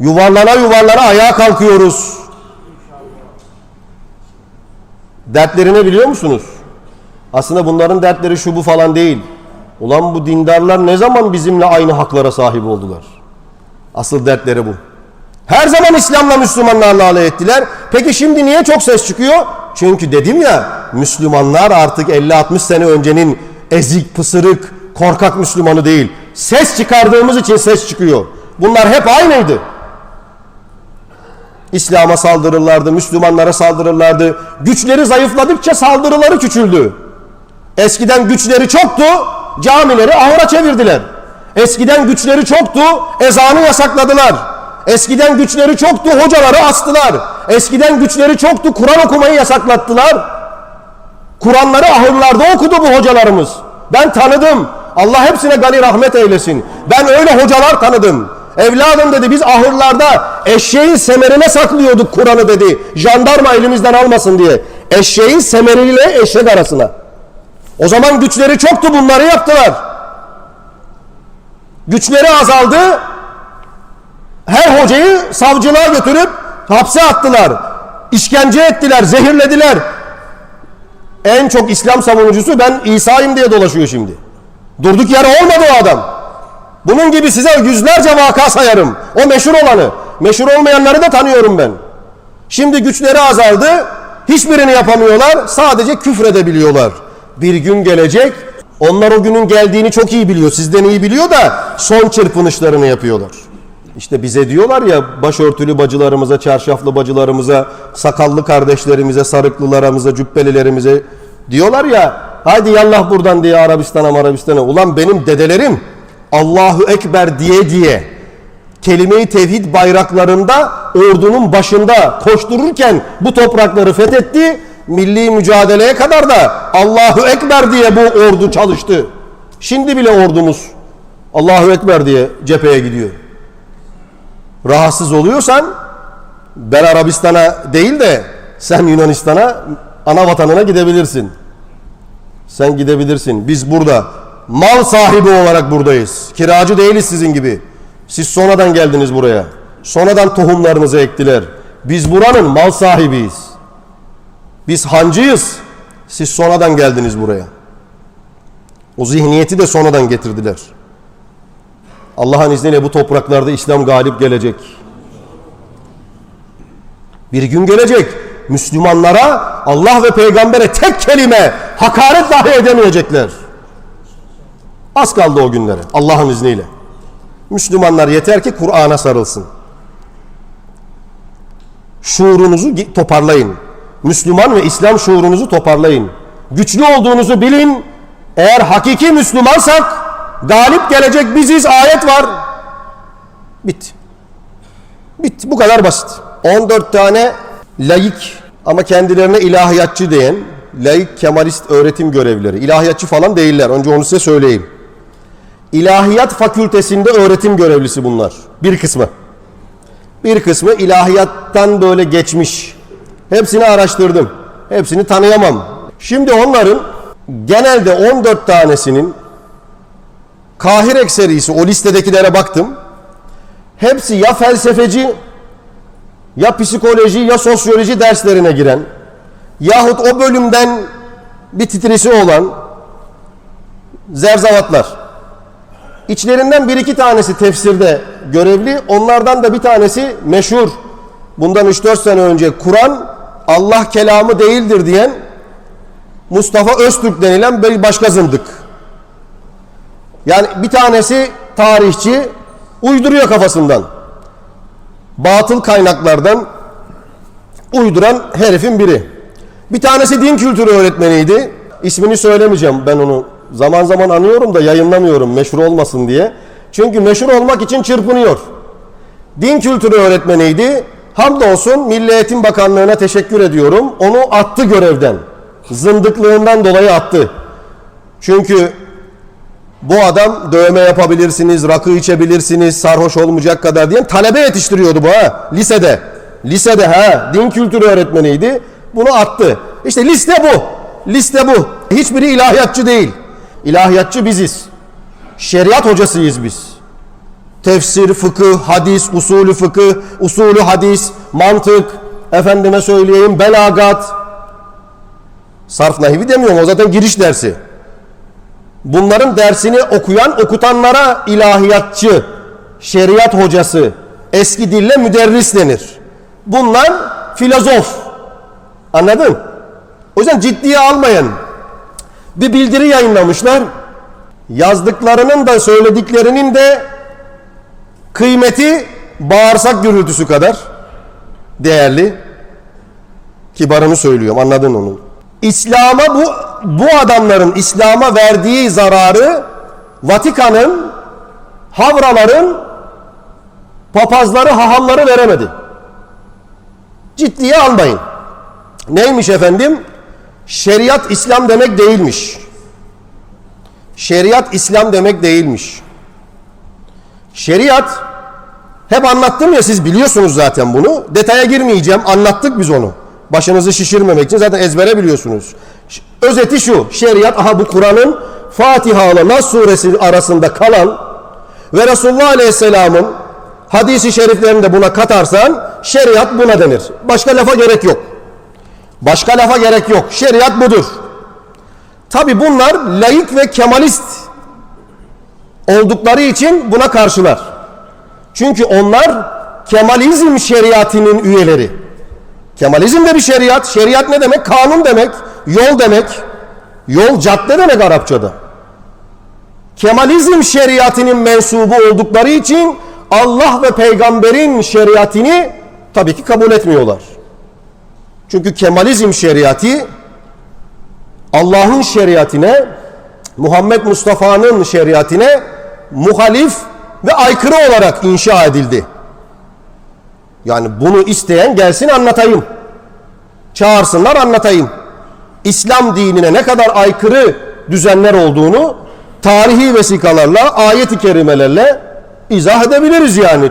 Yuvarlana yuvarlana ayağa kalkıyoruz. Dertlerini biliyor musunuz? Aslında bunların dertleri şu bu falan değil. Ulan bu dindarlar ne zaman bizimle aynı haklara sahip oldular? Asıl dertleri bu. Her zaman İslam'la Müslümanlarla alay ettiler. Peki şimdi niye çok ses çıkıyor? Çünkü dedim ya Müslümanlar artık 50-60 sene öncenin ezik, pısırık, korkak Müslümanı değil. Ses çıkardığımız için ses çıkıyor. Bunlar hep aynıydı. İslam'a saldırırlardı, Müslümanlara saldırırlardı. Güçleri zayıfladıkça saldırıları küçüldü. Eskiden güçleri çoktu, camileri ahıra çevirdiler. Eskiden güçleri çoktu, ezanı yasakladılar. Eskiden güçleri çoktu, hocaları astılar. Eskiden güçleri çoktu, Kur'an okumayı yasaklattılar. Kur'anları ahırlarda okudu bu hocalarımız. Ben tanıdım. Allah hepsine gani rahmet eylesin. Ben öyle hocalar tanıdım. Evladım dedi biz ahırlarda eşeğin semerine saklıyorduk Kur'an'ı dedi. Jandarma elimizden almasın diye. Eşeğin semeriyle eşek arasına. O zaman güçleri çoktu bunları yaptılar. Güçleri azaldı. Her hocayı savcılığa götürüp hapse attılar. İşkence ettiler, zehirlediler. En çok İslam savunucusu ben İsa'yım diye dolaşıyor şimdi. Durduk yere olmadı o adam. Bunun gibi size yüzlerce vaka sayarım. O meşhur olanı. Meşhur olmayanları da tanıyorum ben. Şimdi güçleri azaldı. Hiçbirini yapamıyorlar. Sadece küfredebiliyorlar. Bir gün gelecek. Onlar o günün geldiğini çok iyi biliyor. Sizden iyi biliyor da son çırpınışlarını yapıyorlar. İşte bize diyorlar ya başörtülü bacılarımıza, çarşaflı bacılarımıza, sakallı kardeşlerimize, sarıklılarımıza, cübbelilerimize diyorlar ya hadi yallah buradan diye Arabistan'a Arabistan'a. Ulan benim dedelerim Allahu Ekber diye diye kelime-i tevhid bayraklarında ordunun başında koştururken bu toprakları fethetti. Milli mücadeleye kadar da Allahu Ekber diye bu ordu çalıştı. Şimdi bile ordumuz Allahu Ekber diye cepheye gidiyor. Rahatsız oluyorsan ben Arabistan'a değil de sen Yunanistan'a ana vatanına gidebilirsin. Sen gidebilirsin. Biz burada mal sahibi olarak buradayız. Kiracı değiliz sizin gibi. Siz sonradan geldiniz buraya. Sonradan tohumlarınızı ektiler. Biz buranın mal sahibiyiz. Biz hancıyız. Siz sonradan geldiniz buraya. O zihniyeti de sonradan getirdiler. Allah'ın izniyle bu topraklarda İslam galip gelecek. Bir gün gelecek. Müslümanlara Allah ve peygambere tek kelime hakaret dahi edemeyecekler. Az kaldı o günlere Allah'ın izniyle. Müslümanlar yeter ki Kur'an'a sarılsın. Şuurunuzu toparlayın. Müslüman ve İslam şuurunuzu toparlayın. Güçlü olduğunuzu bilin. Eğer hakiki Müslümansak galip gelecek biziz ayet var. Bitti. Bitti. Bu kadar basit. 14 tane laik ama kendilerine ilahiyatçı diyen laik kemalist öğretim görevlileri. İlahiyatçı falan değiller. Önce onu size söyleyeyim. İlahiyat fakültesinde öğretim görevlisi bunlar. Bir kısmı. Bir kısmı ilahiyattan böyle geçmiş. Hepsini araştırdım. Hepsini tanıyamam. Şimdi onların genelde 14 tanesinin Kahir ekserisi o listedekilere baktım. Hepsi ya felsefeci ya psikoloji ya sosyoloji derslerine giren yahut o bölümden bir titresi olan zerzavatlar. İçlerinden bir iki tanesi tefsirde görevli. Onlardan da bir tanesi meşhur. Bundan 3-4 sene önce Kur'an Allah kelamı değildir diyen Mustafa Öztürk denilen bir başka zındık. Yani bir tanesi tarihçi uyduruyor kafasından. Batıl kaynaklardan uyduran herifin biri. Bir tanesi din kültürü öğretmeniydi. İsmini söylemeyeceğim ben onu. Zaman zaman anıyorum da yayınlamıyorum meşhur olmasın diye. Çünkü meşhur olmak için çırpınıyor. Din kültürü öğretmeniydi. Hamdolsun Milli Eğitim Bakanlığı'na teşekkür ediyorum. Onu attı görevden. Zındıklığından dolayı attı. Çünkü bu adam dövme yapabilirsiniz, rakı içebilirsiniz, sarhoş olmayacak kadar diyen talebe yetiştiriyordu bu ha lisede. Lisede ha din kültürü öğretmeniydi. Bunu attı. İşte liste bu. Liste bu. Hiçbiri ilahiyatçı değil. İlahiyatçı biziz. Şeriat hocasıyız biz. tefsir, fıkıh, hadis, usulü fıkıh, usulü hadis, mantık, efendime söyleyeyim belagat, sarf nahivi demiyorum o zaten giriş dersi. Bunların dersini okuyan okutanlara ilahiyatçı, şeriat hocası, eski dille müderris denir. Bunlar filozof. Anladın? O yüzden ciddiye almayın. Bir bildiri yayınlamışlar. Yazdıklarının da söylediklerinin de kıymeti bağırsak gürültüsü kadar değerli. Kibarını söylüyorum anladın onu. İslam'a bu bu adamların İslam'a verdiği zararı Vatikan'ın havraların papazları hahamları veremedi. Ciddiye almayın. Neymiş efendim? Şeriat İslam demek değilmiş. Şeriat İslam demek değilmiş. Şeriat hep anlattım ya siz biliyorsunuz zaten bunu. Detaya girmeyeceğim. Anlattık biz onu. Başınızı şişirmemek için zaten ezbere biliyorsunuz. Özeti şu. Şeriat aha bu Kur'an'ın Fatiha ile Nas suresi arasında kalan ve Resulullah Aleyhisselam'ın hadisi şeriflerini de buna katarsan şeriat buna denir. Başka lafa gerek yok. Başka lafa gerek yok. Şeriat budur. Tabi bunlar laik ve kemalist oldukları için buna karşılar. Çünkü onlar Kemalizm şeriatinin üyeleri. Kemalizm de bir şeriat. Şeriat ne demek? Kanun demek, yol demek. Yol cadde demek Arapçada. Kemalizm şeriatinin mensubu oldukları için Allah ve peygamberin şeriatini tabii ki kabul etmiyorlar. Çünkü Kemalizm şeriatı Allah'ın şeriatine, Muhammed Mustafa'nın şeriatine muhalif ve aykırı olarak inşa edildi. Yani bunu isteyen gelsin anlatayım. Çağırsınlar anlatayım. İslam dinine ne kadar aykırı düzenler olduğunu tarihi vesikalarla, ayet-i kerimelerle izah edebiliriz yani.